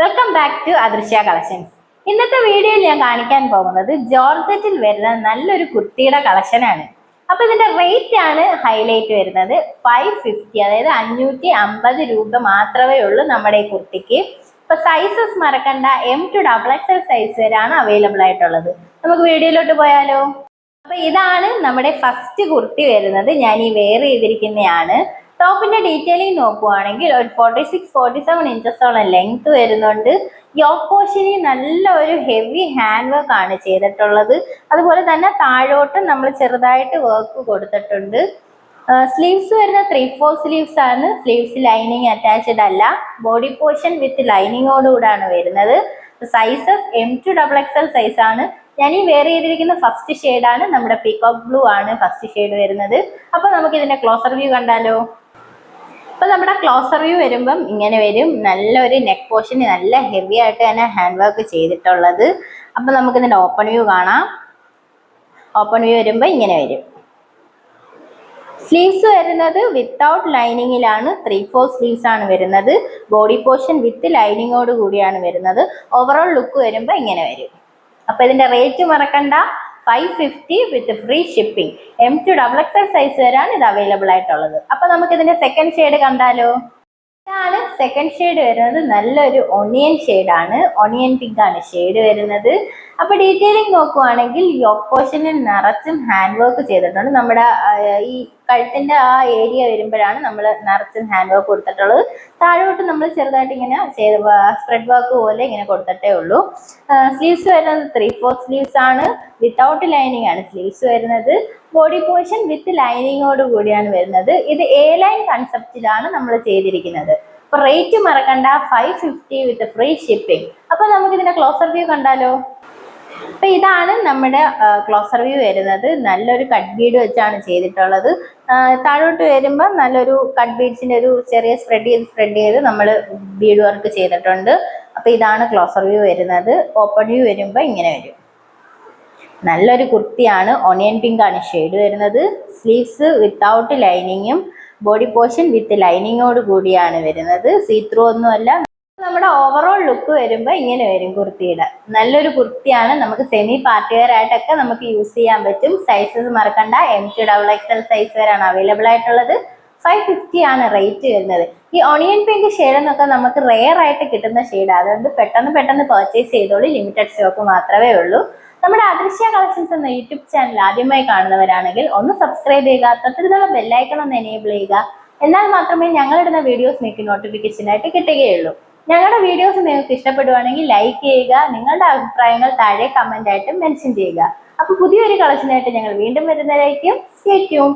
Welcome back to Adrishya collections ഇന്നത്തെ വീഡിയോയിൽ ഞാൻ കാണിക്കാൻ പോകുന്നത് ജോർജറ്റിൽ വരുന്ന നല്ലൊരു കുർത്തിയുടെ കളക്ഷനാണ് അപ്പൊ ഇതിന്റെ റേറ്റ് ആണ് ഹൈലൈറ്റ് വരുന്നത് ഫൈവ് ഫിഫ്റ്റി അതായത് അഞ്ഞൂറ്റി അമ്പത് രൂപ മാത്രമേ ഉള്ളൂ നമ്മുടെ ഈ കുർത്തിക്ക്. ഇപ്പൊ സൈസസ് മറക്കണ്ട M to double XL size വരെയാണ് അവൈലബിൾ ആയിട്ടുള്ളത്. നമുക്ക് വീഡിയോയിലോട്ട് പോയാലോ? അപ്പൊ ഇതാണ് നമ്മുടെ ഫസ്റ്റ് കുർത്തി വരുന്നത്. ഞാൻ ഈ വെയർ ചെയ്തിരിക്കുന്നതാണ്. ടോപ്പിന്റെ ഡീറ്റെയിലിംഗ് നോക്കുവാണെങ്കിൽ ഒരു ഫോർട്ടി സിക്സ് ഫോർട്ടി സെവൻ ഇഞ്ചസോളം ലെങ്ത് വരുന്നുണ്ട് യോക്ക് പോർഷനിൽ നല്ല ഒരു ഹെവി ഹാൻഡ് വർക്ക് ആണ് ചെയ്തിട്ടുള്ളത്. അതുപോലെ തന്നെ താഴോട്ട് നമ്മൾ ചെറുതായിട്ട് വർക്ക് കൊടുത്തിട്ടുണ്ട്. സ്ലീവ്സ് വരുന്ന ത്രീ ഫോർ സ്ലീവ്സ് ആണ്. സ്ലീവ്സ് ലൈനിങ് അറ്റാച്ച്ഡ് അല്ല. ബോഡി പോർഷൻ വിത്ത് ലൈനിങ്ങോടുകൂടാണ് വരുന്നത്. Sizes M to double XL size ആണ്. ഞാൻ ഈ വേറെ ചെയ്തിരിക്കുന്ന ഫസ്റ്റ് ഷെയ്ഡാണ് നമ്മുടെ പീകോക്ക് ബ്ലൂ ആണ് ഫസ്റ്റ് ഷെയ്ഡ് വരുന്നത്. അപ്പോൾ നമുക്ക് ഇതിന്റെ ക്ലോസർ വ്യൂ കണ്ടാലോ? അപ്പൊ നമ്മുടെ ക്ലോസർ വ്യൂ വരുമ്പം ഇങ്ങനെ വരും. നല്ലൊരു നെക്ക് പോർഷൻ നല്ല ഹെവി ആയിട്ട് തന്നെ ഹാൻഡ് വർക്ക് ചെയ്തിട്ടുള്ളത്. അപ്പൊ നമുക്ക് ഇതിന്റെ ഓപ്പൺ വ്യൂ കാണാം. ഓപ്പൺ വ്യൂ വരുമ്പോൾ ഇങ്ങനെ വരും. സ്ലീവ്സ് വരുന്നത് വിത്തൗട്ട് ലൈനിങ്ങിലാണ് ത്രീ ഫോർ സ്ലീവ്സ് ആണ് വരുന്നത്. ബോഡി പോർഷൻ വിത്ത് ലൈനിങ്ങോട് കൂടിയാണ് വരുന്നത്. ഓവറോൾ ലുക്ക് വരുമ്പോൾ ഇങ്ങനെ വരും. അപ്പൊ ഇതിന്റെ റേറ്റ് മറക്കണ്ട. Five fifty with free shipping M to double XL size വരെയാണ് ഇത് അവൈലബിൾ ആയിട്ടുള്ളത്. അപ്പൊ നമുക്ക് ഇതിന്റെ സെക്കൻഡ് ഷെയ്ഡ് കണ്ടാലോ? ഇതാണ് സെക്കൻഡ് ഷെയ്ഡ് വരുന്നത്. നല്ലൊരു ഒണിയൻ ആണ്. ഒണിയൻ പിങ്ക് ആണ് ഷെയ്ഡ് വരുന്നത്. അപ്പൊ ഡീറ്റെയിലിംഗ് നോക്കുവാണെങ്കിൽ യോക്ക് പോർഷനിൽ നിറച്ചും ഹാൻഡ് വർക്ക് ചെയ്തിട്ടുണ്ട്. നമ്മുടെ ഈ കഴുത്തിന്റെ ആ ഏരിയ വരുമ്പോഴാണ് നമ്മൾ നിറച്ചും ഹാൻഡ് വർക്ക് കൊടുത്തിട്ടുള്ളത്. താഴോട്ട് നമ്മൾ ചെറുതായിട്ട് ഇങ്ങനെ ചെയ്ത് സ്പ്രെഡ് വർക്ക് പോലെ ഇങ്ങനെ കൊടുത്തിട്ടേ ഉള്ളൂ. സ്ലീവ്സ് വരുന്നത് ത്രീ ഫോർ സ്ലീവ്സ് ആണ്. വിത്തൗട്ട് ലൈനിങ് ആണ്. സ്ലീവ്സ് വരുന്നത് ബോഡി പോർഷൻ വിത്ത് ലൈനിങ്ങോട് കൂടിയാണ് വരുന്നത്. ഇത് എ ലൈൻ കൺസെപ്റ്റിലാണ് നമ്മൾ ചെയ്തിരിക്കുന്നത്. അപ്പൊ റേറ്റ് മറക്കണ്ട. Five fifty with free shipping അപ്പൊ നമുക്ക് ഇതിന്റെ ക്ലോസർ വ്യൂ കണ്ടാലോ? അപ്പൊ ഇതാണ് നമ്മുടെ ക്ലോസർ വ്യൂ വരുന്നത്. നല്ലൊരു കട്ട് ബീഡ് വെച്ചാണ് ചെയ്തിട്ടുള്ളത്. താഴോട്ട് വരുമ്പോൾ നല്ലൊരു കട്ട് ബീഡ്സിന്റെ ഒരു ചെറിയ സ്പ്രെഡ് ചെയ്ത് സ്പ്രെഡ് ചെയ്ത് നമ്മൾ ബീഡ് വർക്ക് ചെയ്തിട്ടുണ്ട്. അപ്പൊ ഇതാണ് ക്ലോസർ വ്യൂ വരുന്നത്. ഓപ്പൺ വ്യൂ വരുമ്പോൾ ഇങ്ങനെ വരും. നല്ലൊരു കുർത്തിയാണ്. ഒണിയൻ പിങ്ക് ആണ് ഷെയ്ഡ് വരുന്നത്. സ്ലീവ്സ് വിത്തൗട്ട് ലൈനിങ്ങും ബോഡി പോർഷൻ വിത്ത് ലൈനിങ്ങോട് കൂടിയാണ് വരുന്നത്. സീ ത്രൂ ഒന്നുമല്ല. നമ്മുടെ ഓവറോൾ ലുക്ക് വരുമ്പോൾ ഇങ്ങനെ വരും കുർത്തിയുടെ. നല്ലൊരു കുർത്തിയാണ്. നമുക്ക് സെമി പാർട്ടി വെയർ ആയിട്ടൊക്കെ നമുക്ക് യൂസ് ചെയ്യാൻ പറ്റും. സൈസസ് മറക്കണ്ട. M to double L size വരെയാണ് അവൈലബിൾ ആയിട്ടുള്ളത്. ഫൈവ് ഫിഫ്റ്റി ആണ് റേറ്റ് വരുന്നത്. ഈ ഓണിയൻ പിങ്ക് ഷെയ്ഡ് എന്നൊക്കെ നമുക്ക് റെയർ ആയിട്ട് കിട്ടുന്ന ഷെയ്ഡ് അതുകൊണ്ട് പെട്ടെന്ന് പെട്ടെന്ന് പർച്ചേസ് ചെയ്തോളൂ. ലിമിറ്റഡ് സ്റ്റോക്ക് മാത്രമേ ഉള്ളൂ. നമ്മുടെ അദൃശ്യ കളക്ഷൻസ് എന്ന യൂട്യൂബ് ചാനൽ ആദ്യമായി കാണുന്നവരാണെങ്കിൽ ഒന്ന് സബ്സ്ക്രൈബ് ചെയ്യുക. തൊട്ടടുത്തുള്ള ബെല്ലൈക്കൺ ഒന്ന് എനേബിൾ ചെയ്യുക. എന്നാൽ മാത്രമേ ഞങ്ങളിടുന്ന വീഡിയോസ് നിങ്ങൾക്ക് നോട്ടിഫിക്കേഷൻ ആയിട്ട് കിട്ടുകയുള്ളൂ. ഞങ്ങളുടെ വീഡിയോസ് നിങ്ങൾക്ക് ഇഷ്ടപ്പെടുവാണെങ്കിൽ ലൈക്ക് ചെയ്യുക നിങ്ങളുടെ അഭിപ്രായങ്ങൾ താഴെ കമന്റ് ആയിട്ട് മെൻഷൻ ചെയ്യുക. അപ്പോൾ പുതിയൊരു കളക്ഷനായിട്ട് ഞങ്ങൾ വീണ്ടും വരുന്നതായിരിക്കും സ്റ്റേ ട്യൂൺ